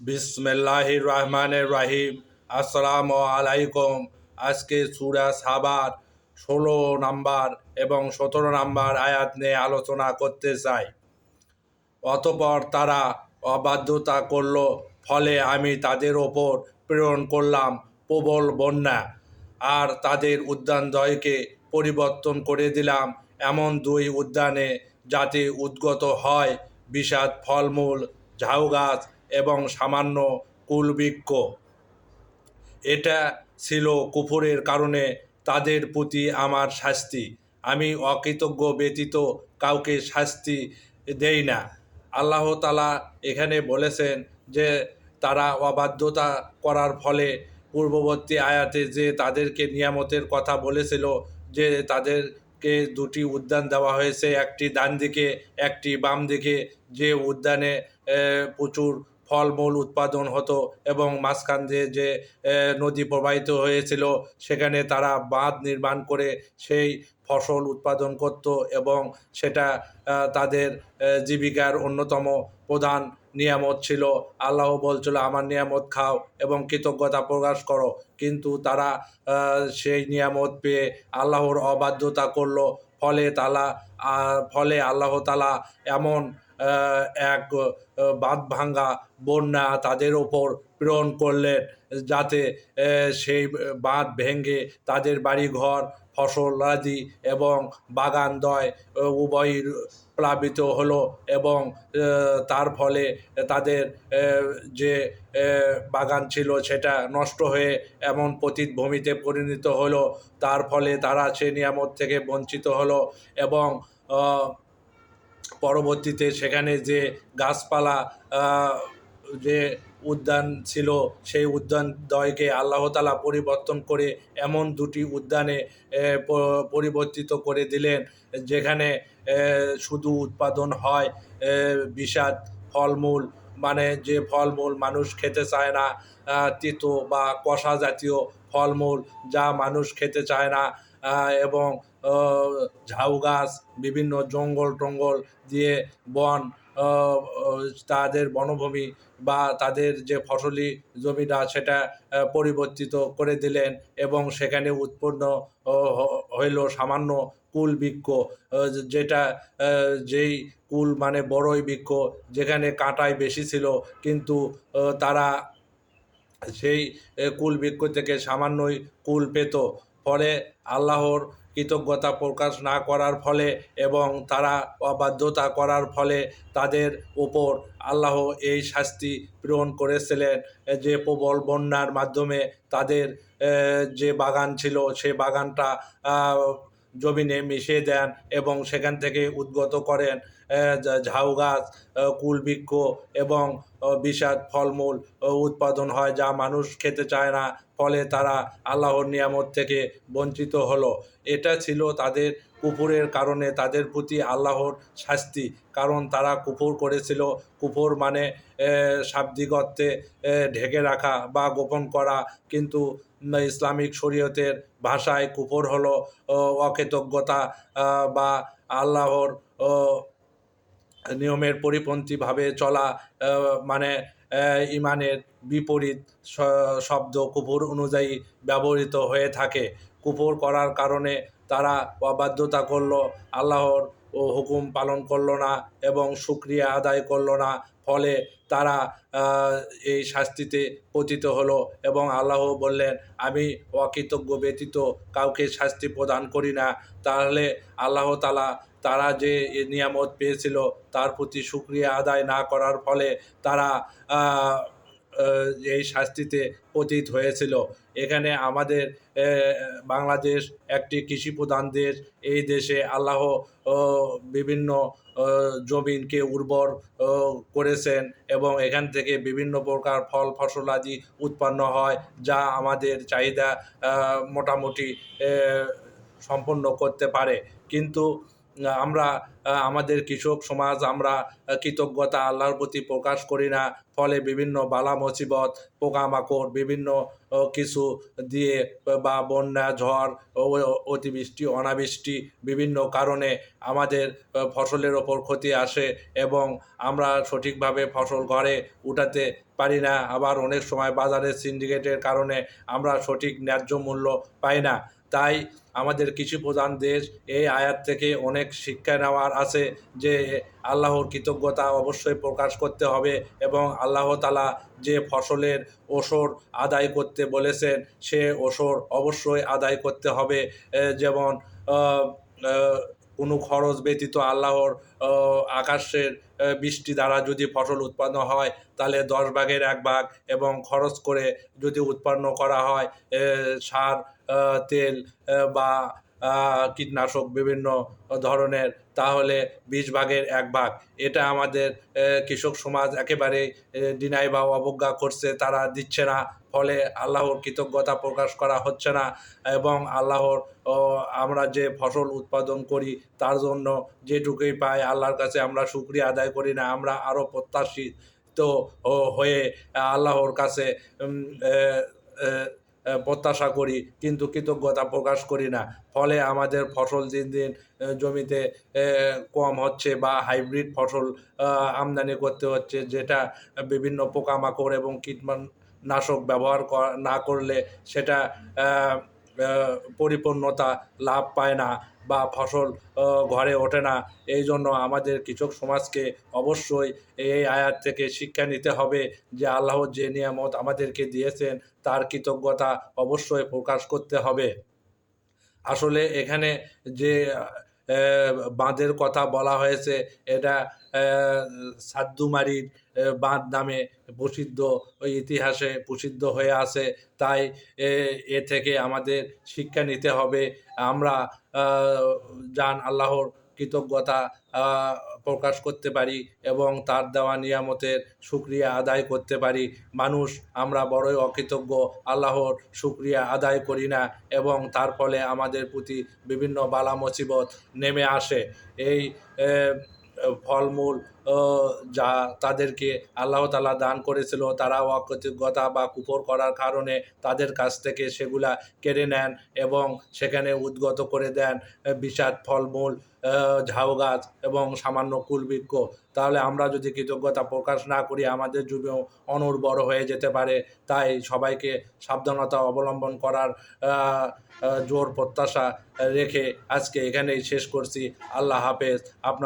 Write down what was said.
বিসমিল্লাহির রহমানের রাহিম। আসসালামু আলাইকুম আজকে সুরা সাবার ষোলো নাম্বার এবং সতেরো নাম্বার আয়াত নিয়ে আলোচনা করতে চাই। অতপর তারা অবাধ্যতা করল, ফলে আমি তাদের ওপর প্রেরণ করলাম প্রবল বন্যা, আর তাদের উদ্যানদ্বয়কে পরিবর্তন করে দিলাম। এমন দুই উদ্যানে যাতে উদ্গত হয়, বিষাদ, ফলমূল ঝাউ গাছ এবং সামান্য কুলবৃক্ষ। এটা ছিল কুফুরের কারণে তাদের প্রতি আমার শাস্তি। আমি অকৃতজ্ঞ ব্যতীত কাউকে শাস্তি দেই না। আল্লাহ তালা এখানে বলেছেন যে, তারা অবাধ্যতা করার ফলে পূর্ববর্তী আয়াতে যে তাদেরকে নিয়ামতের কথা বলেছিল, যে তাদেরকে দুটি উদ্যান দেওয়া হয়েছে, একটি ডান দিকে, একটি বাম দিকে, যে উদ্যানে প্রচুর ফলমূল উৎপাদন হতো এবং মাঝখান দিয়ে যে নদী প্রবাহিত হয়েছিল, সেখানে তারা বাঁধ নির্মাণ করে সেই ফসল উৎপাদন করত এবং সেটা তাদের জীবিকার অন্যতম প্রধান নিয়ামত ছিল। আল্লাহ বলছিল, আমার নিয়ামত খাও এবং কৃতজ্ঞতা প্রকাশ করো। কিন্তু তারা সেই নিয়ামত পেয়ে আল্লাহর অবাধ্যতা করল। ফলে তালা ফলে আল্লাহ তালা এমন এক বাঁধ ভাঙ্গা বন্যা তাদের ওপর প্রেরণ করলেন যাতে সেই বাঁধ ভেঙে তাদের বাড়িঘর ফসলাদি এবং বাগান দয় উভয়ই প্লাবিত হলো এবং তার ফলে তাদের যে বাগান ছিল সেটা নষ্ট হয়ে এমন পতিত ভূমিতে পরিণত হলো। তার ফলে তারা সে নিয়ামত থেকে বঞ্চিত হলো এবং পরবর্তীতে সেখানে যে গাছপালা যে উদ্যান ছিল, সেই উদ্যান দয়কে আল্লাহ তালা পরিবর্তন করে এমন দুটি উদ্যানে পরিবর্তিত করে দিলেন, যেখানে শুধু উৎপাদন হয় বিষাদ, ফলমূল মানে যে ফলমূল মানুষ খেতে চায় না তিতো বা কষা জাতীয় ফলমূল যা মানুষ খেতে চায় না এবং ঝাউ গাছ, বিভিন্ন জঙ্গল টঙ্গল দিয়ে বন তাদের বনভূমি বা তাদের যে ফসলি জমিটা সেটা পরিবর্তিত করে দিলেন এবং সেখানে উৎপন্ন হইল সামান্য কুল বৃক্ষ যেটা যেই কুল মানে বড়ই বৃক্ষ, যেখানে কাঁটাই বেশি ছিল, কিন্তু তারা সেই কুল বৃক্ষ থেকে সামান্যই কুল পেত। ফলে আল্লাহর কৃতজ্ঞতা প্রকাশ না করার ফলে এবং তারা অবাধ্যতা করার ফলে তাদের ওপর আল্লাহ এই শাস্তি প্রেরণ করেছিলেন। যে প্রবল বন্যার মাধ্যমে তাদের যে বাগান ছিল, সে বাগানটা জমিনে মিশিয়ে দেন এবং সেখান থেকে উদ্গত করেন ঝাউ গাছ কুল বৃক্ষ এবং বিষাদ ফলমূল উৎপাদন হয় যা মানুষ খেতে চায় না। ফলে তারা আল্লাহর নিয়ামত থেকে বঞ্চিত হলো। এটা ছিল তাদের কুপুরের কারণে তাদের প্রতি আল্লাহর শাস্তি। কারণ তারা কুপুর করেছিল। কুপুর মানে শাব্দিক অর্থে ঢেকে রাখা বা গোপন করা। কিন্তু ইসলামিক শরীয়তের ভাষায় কুপুর হলো অকৃতজ্ঞতা বা আল্লাহর নিয়মের পরিপন্থীভাবে চলা মানে ইমানের বিপরীত শব্দ কুপুর অনুযায়ী ব্যবহৃত হয়ে থাকে। কুপুর করার কারণে তারা অবাধ্যতা করল, আল্লাহর হুকুম পালন করল না এবং সুক্রিয়া আদায় করল না। ফলে তারা এই শাস্তিতে পতিত হলো এবং আল্লাহ বললেন, আমি অকৃতজ্ঞ ব্যতীত কাউকে শাস্তি প্রদান করি না। তাহলে আল্লাহ তালা, তারা যে নিয়ামত পেয়েছিল তার প্রতি সুক্রিয়া আদায় না করার ফলে তারা এই শাস্তিতে পতিত হয়েছিল। এখানে আমাদের বাংলাদেশ একটি কৃষি প্রধান দেশ। এই দেশে আল্লাহ বিভিন্ন জমিনকে উর্বর করেছেন এবং এখান থেকে বিভিন্ন প্রকার ফল ফসলাদি উৎপন্ন হয়, যা আমাদের চাহিদা মোটামুটি সম্পন্ন করতে পারে। কিন্তু আমরা আমাদের কৃষক সমাজ, আমরা কৃতজ্ঞতা আল্লাহর প্রতি প্রকাশ করি না। ফলে বিভিন্ন বালা মুসিবত, পোকামাকড়, বিভিন্ন কিছু দিয়ে, বা বন্যা, ঝড় অতিবৃষ্টি, অনাবৃষ্টি, বিভিন্ন কারণে আমাদের ফসলের ওপর ক্ষতি আসে এবং আমরা সঠিকভাবে ফসল ঘরে উঠাতে পারি না। আবার অনেক সময় বাজারের সিন্ডিকেটের কারণে আমরা সঠিক ন্যায্য মূল্য পাই না। তাই আমাদের কৃষি প্রধান দেশ এই আয়াত থেকে অনেক শিক্ষা নেওয়ার আছে যে আল্লাহর কৃতজ্ঞতা অবশ্যই প্রকাশ করতে হবে এবং আল্লাহ তালা যে ফসলের ওসর আদায় করতে বলেছেন, সে ওসর অবশ্যই আদায় করতে হবে। যেমন কোনো খরচ ব্যতীত আল্লাহর আকাশের বৃষ্টি দ্বারা যদি ফসল উৎপন্ন হয়, তাহলে দশ ভাগের এক ভাগ এবং খরচ করে যদি উৎপন্ন করা হয় সার তেল বা কীটনাশক বিভিন্ন ধরনের, তাহলে বিশ ভাগের এক ভাগ। এটা আমাদের কৃষক সমাজ একেবারে ডিনাই বা অবজ্ঞা করছে, তারা দিচ্ছে না। ফলে আল্লাহর কৃতজ্ঞতা প্রকাশ করা হচ্ছে না এবং আল্লাহর আমরা যে ফসল উৎপাদন করি, তার জন্য যেটুকুই পাই আল্লাহর কাছে আমরা শুক্রিয়া আদায় করি না, আমরা আরও প্রত্যাশিত হয়ে আল্লাহর কাছে প্রত্যাশা করি, কিন্তু কৃতজ্ঞতা প্রকাশ করি না। ফলে আমাদের ফসল দিন দিন জমিতে কম হচ্ছে বা হাইব্রিড ফসল আমদানি করতে হচ্ছে, যেটা বিভিন্ন পোকামাকড় এবং কীটনাশক ব্যবহার না করলে সেটা পরিপূর্ণতা লাভ পায় না বা ফসল ঘরে ওঠে না। এই জন্য আমাদের কৃষক সমাজকে অবশ্যই এই আয়াত থেকে শিক্ষা নিতে হবে যে আল্লাহ যে নিয়ামত আমাদেরকে দিয়েছেন, তার কৃতজ্ঞতা অবশ্যই প্রকাশ করতে হবে। আসলে এখানে যে বাঁধের কথা বলা হয়েছে। এটা সাদ্দুমারির বাঁধ নামে প্রসিদ্ধ ইতিহাসে প্রসিদ্ধ হয়ে আছে। তাই, এ থেকে আমাদের শিক্ষা নিতে হবে। আমরা যান আল্লাহর কৃতজ্ঞতা প্রকাশ করতে পারি এবং তার দেওয়া নিয়ামতের সুক্রিয়া আদায় করতে পারি। মানুষ, আমরা বড়ই অকৃতজ্ঞ, আল্লাহর সুক্রিয়া আদায় করি না এবং তার ফলে আমাদের প্রতি বিভিন্ন বালা মুসিবত নেমে আসে। এই ফলমূল যা তাদেরকে আল্লাহ তালা দান করেছিল তারাও অকৃতজ্ঞতা বা কুপর করার কারণে তাদের কাছ থেকে সেগুলা কেড়ে নেন এবং সেখানে উদ্গত করে দেন। বিষাদ, ফলমূল ঝাউ গাছ এবং সামান্য কুলবৃক্ষ। তাহলে আমরা যদি কৃতজ্ঞতা প্রকাশ না করি, আমাদের যুগেও অনুর্বর হয়ে যেতে পারে। তাই সবাইকে সাবধানতা অবলম্বন করার জোর প্রত্যাশা রেখে আজকে এখানেই শেষ করছি। আল্লাহ হাফেজ। আপনার